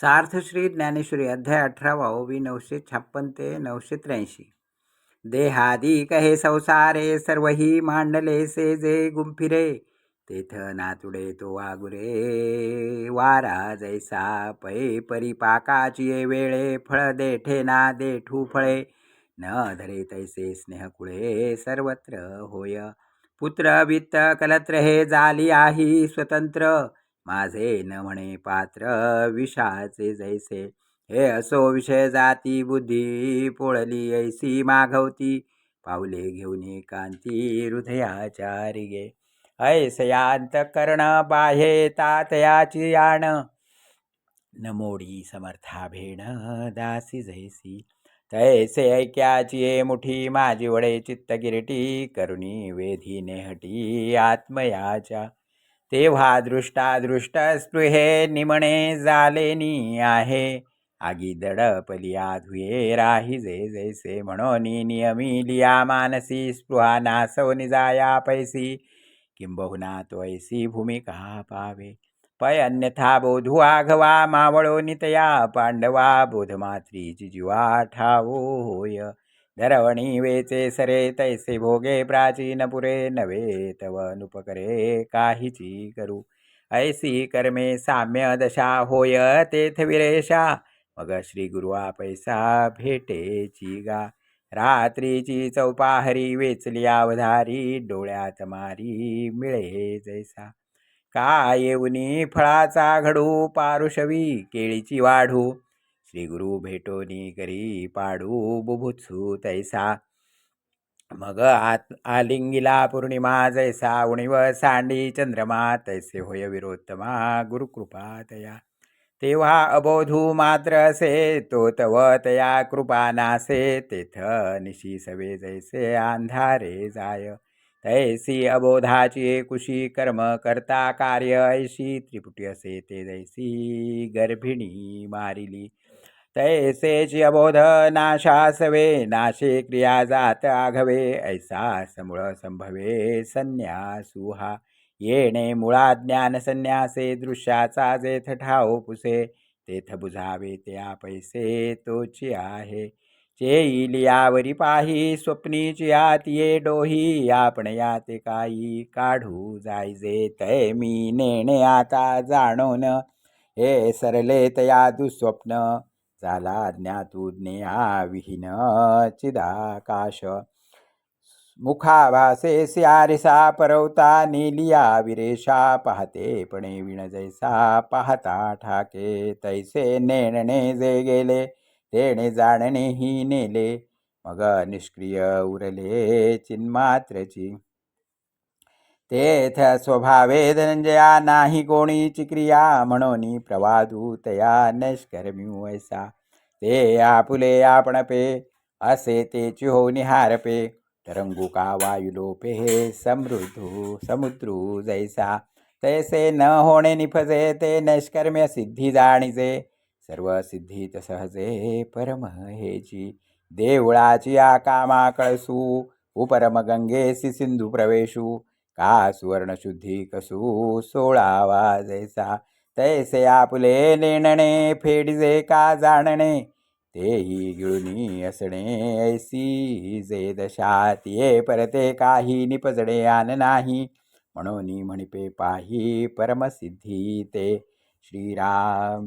सार्थ श्री ज्ञानेश्वरी अध्याय अठरावा ओवी नऊशे छप्पन ते नऊशे त्र्याऐंशी. देहादिक हे संसारे सर्वही मांडले से जे गुंफिरे. तेथ नातुडे तो वागुरे वारा जैसा पै परिपाकाची वेळे फळ देठे ना देठू फळे. न धरे तैसे स्नेहकुळे सर्वत्र होय. पुत्र वित्त कलत्र हे जाली आही स्वतंत्र. माझे न म्हणे पात्र विषाचे जैसे. हे असो विषय जाती बुद्धी पोळली ऐसी मागवती पावले घेऊन कांती हृदयाचारी गे ऐसयांत कर्ण बाह्ये तातयाची याण. नमोडी समर्था भेण दासी जैसी. तैसे ऐक्याची मुठी माझी वडे चित्तगिरटी. करुणी वेधी नेहटी आत्मयाच्या. तेव्हा दृष्टादृष्ट स्पृहे निमणे झालेनी आहे. आगी दडपली धुये राही जे जैसे म्हणून नियमी लिया मानसी स्पृहा नासव निजाया पैसी. किंबहुना तो ऐसी भूमिका पावे. पय अन्यथा बोधू आघवा मावळो नितया पांडवा बोधमात्रीची जीवा ठावो होय धरवणी वेचे सरे तैसे भोगे प्राचीन पुरे नवे तव नुपकरे काहीची करू। ऐसी कर्मे साम्य दशा होय तेथ विरेशा। मग श्री गुरुवा पैसा भेटेची गा। रात्रीची चौपाहरी वेचली अवधारी डोळ्यात मारी मिळे जैसा। का येऊनी फळाचा घडू पारुषवी केळीची वाढू। श्री गुरु भेटोनी करी पाडू बुभुत्सू तैसा। मग आत आलिंगिला पौर्णिमा जैसा उणीव सांडी चंद्रमा तैसे होय विरोत्तमा गुरुकृपा तया। तेव्हा अबोधू मात्र असे तो तव तया कृपा नासे तेथ निशी सवे जैसे अंधारे जाय। तैसी अबोधाची कुशी कर्म करता कार्य ऐशी त्रिपुटी असे ते जैसी गर्भिणी मारिली। तैसेच अबोध नाशासवे नाशे क्रिया जात आघवे ऐसा समूळ संभवे संन्यासुहा। येणे मुळा ज्ञान संन्यासे दृश्याचा जेथ ठाव पुसे तेथ बुझावे त्या पैसे तोची आहे चेईलियावरी पाही स्वप्नीची आत ये डोही आपण याते काही काढू जायजे तय मी नेणे आता जाणून। हे सरले तया दुस्वप्न झाला ज्ञातू विहीन चिदाकाश. मुखाभासे स्यारिसा परवता नेलिया विरेषा पाहते पणे विण जैसा पाहता ठाके. तैसे नेणणे जे गेले तेणे जाणणे ही नेले. मग निष्क्रिय उरले चिन्मात्रची. तेथ स्वभावे धनंजया नाही कोणीची क्रिया. म्हणून प्रवादूतया तया वैसा ऐसा ते आपुले आपण पे असे ते चिहो निहारपे. तरंगू का वायुलोपे हे समृद्धू समुद्रू जैसा. तैसे न होणे निफजे ते नैष्कर्म्य सिद्धी जाणीजे. सर्व सिद्धीत सहजे परम हेची देवळाची आकामा कळसू उपरम गंगेसी सिंधू प्रवेशू. का सुवर्ण शुद्धी कसू सोळा वाजेचा? तैसे आपुले नेणणे फेडजे का जाणणे? तेही गिळुनी असणे ऐसी जे दशात ये परते काही निपजणे आन नाही. म्हणून म्हणिपे पाही परमसिद्धी ते. श्रीराम